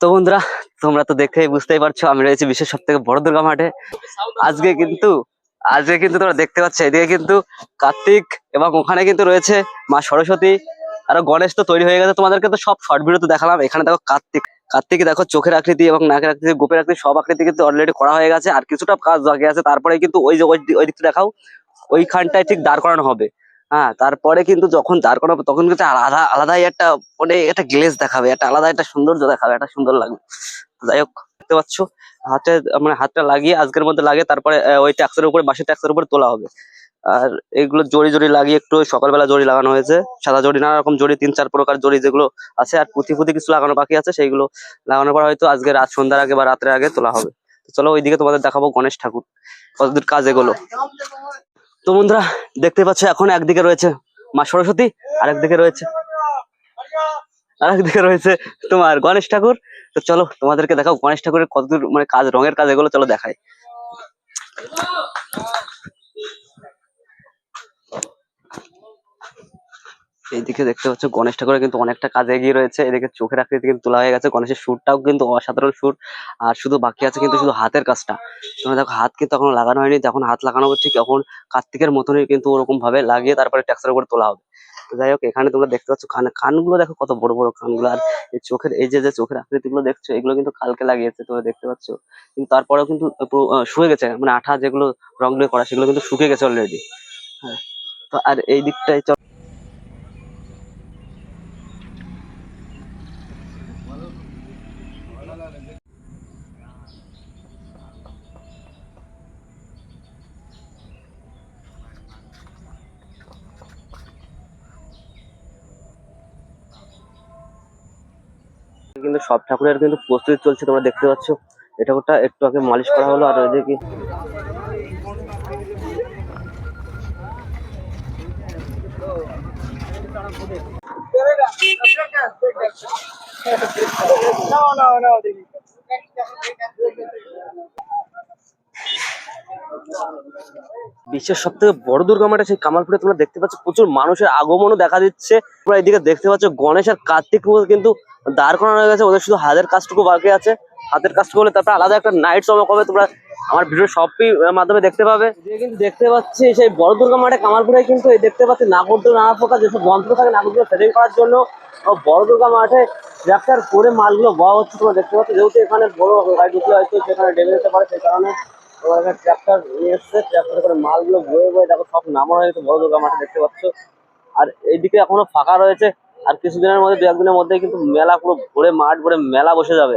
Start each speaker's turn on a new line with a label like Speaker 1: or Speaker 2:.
Speaker 1: তো বন্ধুরা, তোমরা তো দেখে বুঝতেই পারছ, আমি রয়েছি বিশ্বের সব থেকে বড় দুর্গা মাঠে। আজকে কিন্তু আজকে কিন্তু তোমরা দেখতে পাচ্ছ, এদিকে কিন্তু কার্তিক এবং ওখানে কিন্তু রয়েছে মা সরস্বতী। আর গণেশ তো তৈরি হয়ে গেছে, তোমাদেরকে তো সব শর্ট ভিডিও তো দেখালাম। এখানে দেখো কার্তিক। কার্তিক দেখো চোখের আকৃতি এবং নাকের আকৃতি, গোপের আকৃতি, সব আকৃতি কিন্তু অলরেডি করা হয়ে গেছে। আর কিছুটা কাজ বাকি আছে তারপরে কিন্তু ওই ওই দিকটা দেখাও, ওইখানটায় ঠিক দাঁড় করানো হবে। হ্যাঁ তারপরে কিন্তু যখন দাঁড় করানো হবে তখন কিন্তু আলাদা আলাদাই একটা মানে একটা গ্লেজ দেখাবে, একটা আলাদা একটা সৌন্দর্য দেখাবে, একটা সুন্দর লাগবে। যাই হোক, দেখতে পাচ্ছ, হাতে মানে হাতটা লাগিয়ে আজকের মধ্যে লাগিয়ে তারপরে ওই ট্যাক্সের উপরে বাসের ট্যাক্সের উপরে তোলা হবে। আর এইগুলো জড়ি জড়ি লাগিয়ে একটু সকালবেলা জড়ি লাগানো হয়েছে। সাদা জড়ি, নানা রকম জড়ি, তিন, চার প্রকার জড়ি যেগুলো আছে, আর পুঁথি পুঁথি কিছু লাগানো বাকি আছে, সেইগুলো লাগানোর পর হয়তো আজকে রাত, সন্ধ্যার আগে বা রাতের আগে তোলা হবে। চলো ওইদিকে তোমাদের দেখাবো গণেশ ঠাকুর, কতদূর কাজ এগুলো। তো বন্ধুরা, দেখতে পাচ্ছ এখন একদিকে রয়েছে মা সরস্বতী আর একদিকে রয়েছে আর একদিকে রয়েছে তোমার গণেশ ঠাকুর। তো চলো তোমাদেরকে দেখাও গণেশ ঠাকুরের কতদূর মানে কাজ, রঙের কাজ এগুলো চলো দেখাই। এইদিকে দেখতে পাচ্ছ গণেশ ঠাকুরের কিন্তু অনেকটা কাজ এগিয়ে রয়েছে। এদিকে চোখের আকৃতি কিন্তু তোলা হয়ে গেছে। গণেশের সুরটাও কিন্তু অসাধারণ সুর। আর শুধু বাকি আছে কিন্তু শুধু হাতের কাজটা। তোমরা দেখো, হাত কিন্তু এখনও লাগানো হয়নি। যখন হাত লাগানো হবে ঠিক এখন কার্তিকের মতনই কিন্তু ওরকম ভাবে লাগিয়ে তারপরে ট্যাক্সের উপরে তোলা হবে। তো যাই হোক, এখানে তোমরা দেখতে পাচ্ছ কান কানগুলো দেখো কত বড় বড় কানগুলো আর এই চোখের, এই যে যে চোখের আকৃতিগুলো দেখছ, এগুলো কিন্তু কালকে লাগিয়েছে তোমরা দেখতে পাচ্ছ। কিন্তু তারপরেও কিন্তু শুয়ে গেছে। মানে আঠা যেগুলো রং করা, সেগুলো কিন্তু শুকিয়ে গেছে অলরেডি হ্যাঁ তো আর এই দিকটাই চল কিন্তু সব ঠাকুরের কিন্তু প্রস্তুতি চলছে, তোমরা দেখতে পাচ্ছ। এই ঠাকুরটা একটু আগে মালিশ করা হলো, আর ওইদিকে বিশ্বের সব থেকে বড় দুর্গা মাঠে সেই কামালপুরে তোমরা দেখতে পাচ্ছ, প্রচুর মানুষের আগমনও দেখা দিচ্ছে। তোমরা এদিকে দেখতে পাচ্ছ, গণেশ আর কার্তিক কিন্তু দাঁড় করানো হয়ে গেছে, ওদের শুধু হাতের কাজটুকু বাকি আছে। হাতের কাজটুকু হলে তারপর আলাদা একটা নাইট চমক হবে, তোমরা আমার ভিডিও সবই মাধ্যমে দেখতে পাবে। কিন্তু দেখতে পাচ্ছি, সেই বড় দুর্গা মাঠে কামালপুরে কিন্তু এই দেখতে পাচ্ছি নাগরদোল নানা প্রকার যেসব যন্ত্র থাকে নাগরদোল সেটিং করার জন্য বড় দুর্গা মাঠে ট্রাক্টর করে মালগুলো বওয়া হচ্ছে, তোমরা দেখতে পাচ্ছ, যেহেতু এখানে বড় গাড়ি ঢুকলে হয়তো সেখানে ডেবে যেতে পারে, সেই কারণে ট্রাক্টর নিয়ে এসছে ট্রাক্টর করে মালগুলো বয়ে বয়ে দেখো সব নামানো হয়েছে বড় দুর্গা মাঠে দেখতে পাচ্ছ। আর এইদিকে এখনও ফাঁকা রয়েছে, আর কিছুদিনের মধ্যে দু একদিনের মধ্যে কিন্তু মেলা পুরো ভরে মাঠ ভরে মেলা বসে যাবে।